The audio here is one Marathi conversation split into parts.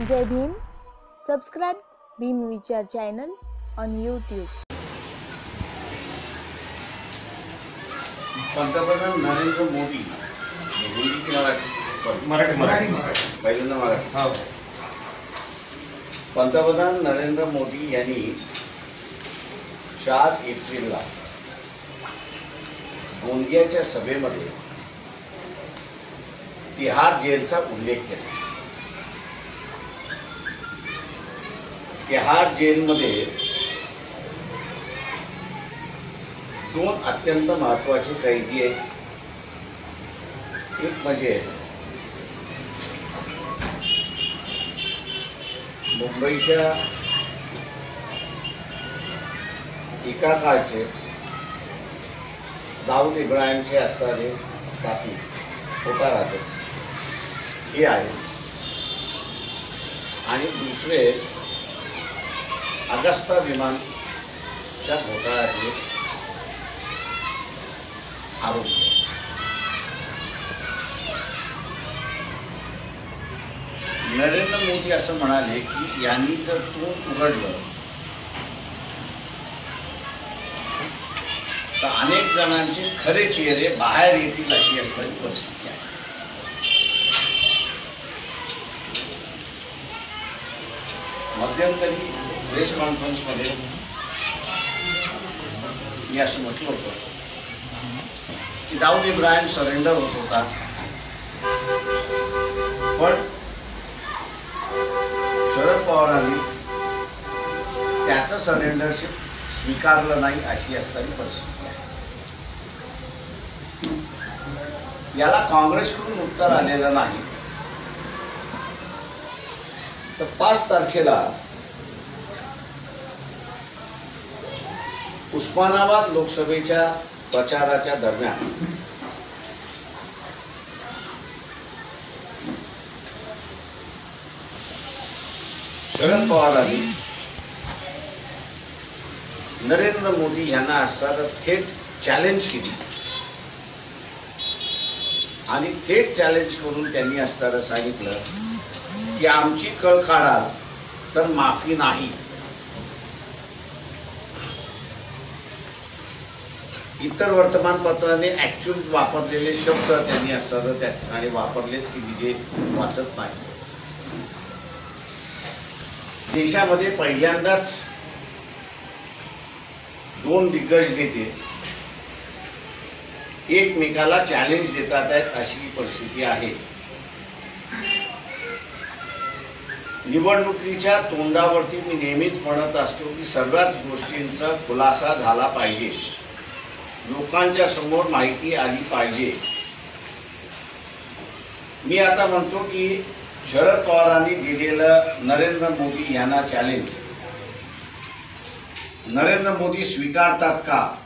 जय भीम. सबस्क्राईब भीम विचार चॅनल ऑन यूट्यूब पंतप्रधान नरेंद्र मोदी. हिंदी की मराठी मराठी. मराठी पहिल्यांदा मराठी. हो. पंतप्रधान नरेंद्र मोदी यांनी चार एप्रिलला गोंदियाच्या सभेमध्ये तिहार जेलचा उल्लेख केला. तिहार जेलमध्ये दोन अत्यंत महत्त्वाचे कैदी आहेत एक म्हणजे मुंबईच्या एका काळचे दाऊद इब्राहिमचे असणारे साथी छोटा राहतो हे आहे आणि दुसरे अगस्ता विमानच्या घोटाळ्याचे आरोप. नरेंद्र मोदी असं म्हणाले की यांनी जर तोंड उघडलं तर अनेक जणांचे खरे चेहरे बाहेर येतील अशी असणारी परिस्थिती आहे. मध्यंतरी प्रेस कॉन्फरन्समध्ये मी असं म्हटलं होतं की दाऊद इब्राहिम सरेंडर होत होता. पण शरद पवारांनी त्याचं सरेंडरशिप स्वीकारलं नाही अशी असणारी परिस्थिती आहे. याला काँग्रेसकडून उत्तर आलेलं नाही. तर पाच तारखेला उस्मानाबाद लोकसभेच्या प्रचाराच्या दरम्यान. शरद पवारांनी नरेंद्र मोदी यांना असताना थेट चॅलेंज केली. आणि थेट चॅलेंज करून त्यांनी असताना सांगितलं की आमची कळ काढाल तर माफी नाही. इतर वर्तमानपत्राने ऍक्च्युअल वापरलेले शब्द त्यांनी असताना त्या ठिकाणी वापरलेत की विजय वाचत नाही. देशामध्ये पहिल्यांदाच दोन दिग्गज नेते एकमेकाला चॅलेंज देतात आहेत अशी परिस्थिती आहे. निवडणुकीच्या तोंडावरती मी नेहमीच म्हणत असतो की सर्वच गोष्टींचा खुलासा झाला पाहिजे. लोकांच्या समोर माहिती आली पाहिजे. मी आता म्हणतो की शरद पवारांनी दिलेलं नरेंद्र मोदी यांना चॅलेंज नरेंद्र मोदी स्वीकारतात का?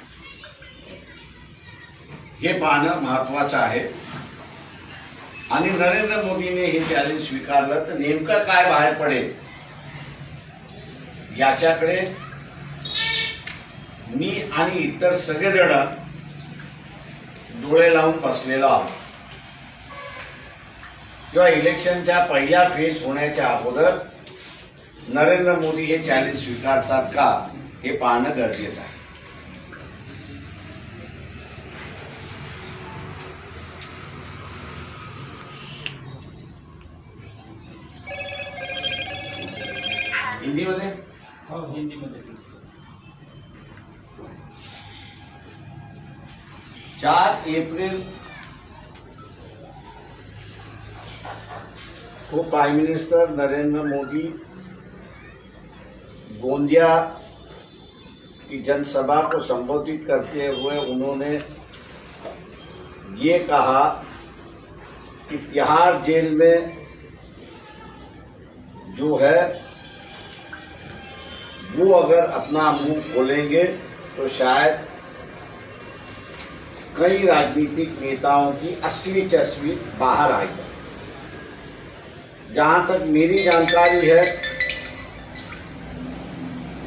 हे पाहणं महत्वाचं आहे. आणि नरेंद्र मोदीने हे चॅलेंज स्वीकारलं तर नेमकं काय बाहेर पडेल? याच्याकडे मी आणि इतर सगळेजण डोळे लावून बसलेलो आहोत. किंवा इलेक्शनच्या पहिल्या फेज होण्याच्या अगोदर नरेंद्र मोदी हे चॅलेंज स्वीकारतात का हे पाहणं गरजेचं आहे. हिंदीमध्ये? हो हिंदीमध्ये. चार अप्रैल को प्राइम मिनिस्टर नरेंद्र मोदी गोंदिया की जनसभा को संबोधित करते हुए उन्होंने ये कहा कि तिहाड़ जेल में जो है, वो अगर अपना मुँह खोलेंगे तो शायद कई राजनीतिक नेताओं की असली तस्वीर बाहर आई है। जहाँ तक मेरी जानकारी है,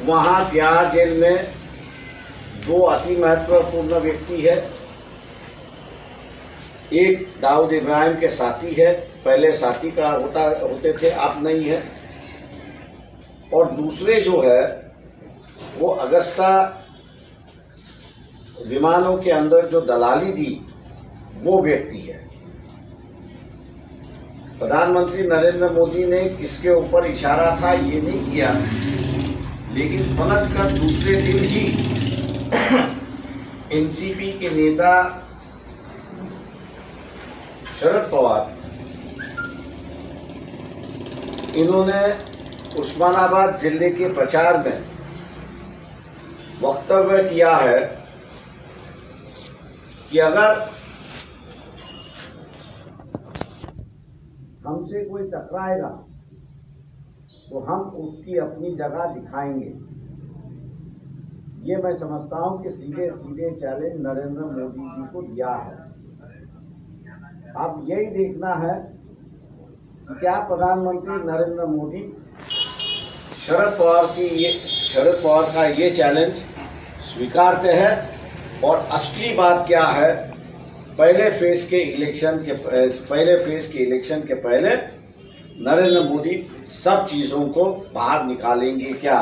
वहाँ तिहाड़ जेल में दो अति महत्वपूर्ण व्यक्ति है। एक दाऊद इब्राहिम के साथी है। पहले साथी का होता, होते थे, आप नहीं है। और दूसरे जो है, वो अगस्ता विमानों के अंदर जो दलाली दी, वो व्यक्ति है। प्रधानमंत्री नरेंद्र मोदी ने किसके ऊपर इशारा था, ये नहीं किया। लेकिन पलट कर दूसरे दिन ही एनसीपी के नेता शरद पवार, इन्होंने उस्मानाबाद ज़िले के प्रचार में वक्तव्य किया है कि अगर हमसे कोई टकराएगा तो हम उसकी अपनी जगह दिखाएँगे। ये मैं समझता हूँ कि सीधे सीधे चैलेंज नरेंद्र मोदी जी को दिया है। अब यही देखना है कि क्या प्रधानमंत्री नरेंद्र मोदी शरद पवार की ये, शरद पवार का ये चैलेंज स्वीकारते हैं। और असली बात क्या है? पहले फ़ेज़ के इलेक्शन के, पहले फ़ेज़ के इलेक्शन के पहले नरेंद्र मोदी सब चीज़ों को बाहर निकालेंगे क्या?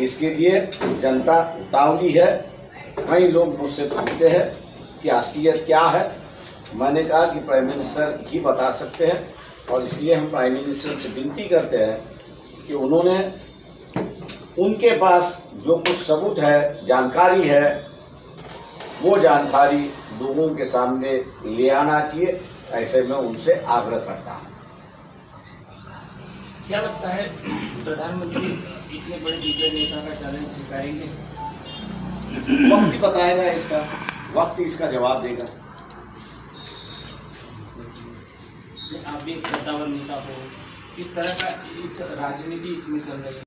इसके लिए जनता उतावली है। कई लोग मुझसे पूछते हैं कि असलियत क्या है। मैंने कहा कि प्राइम मिनिस्टर ही बता सकते हैं और इसलिए हम प्राइम मिनिस्टर से विनती करते हैं कि उन्होंने उनके पास जो कुछ सबूत है, जानकारी है वो जानकारी लोगों के सामने ले आना चाहिए ऐसे में उनसे आग्रह करता हूँ। क्या लगता है प्रधानमंत्री इतने बड़े दिग्गज नेता का चैलेंज स्वीकारेंगे? वक्त ही बताएगा इसका वक्त ही इसका जवाब देगा। आप भी एक सत्तावर नेता हो किस तरह का इस राजनीति इसमें चल रही है?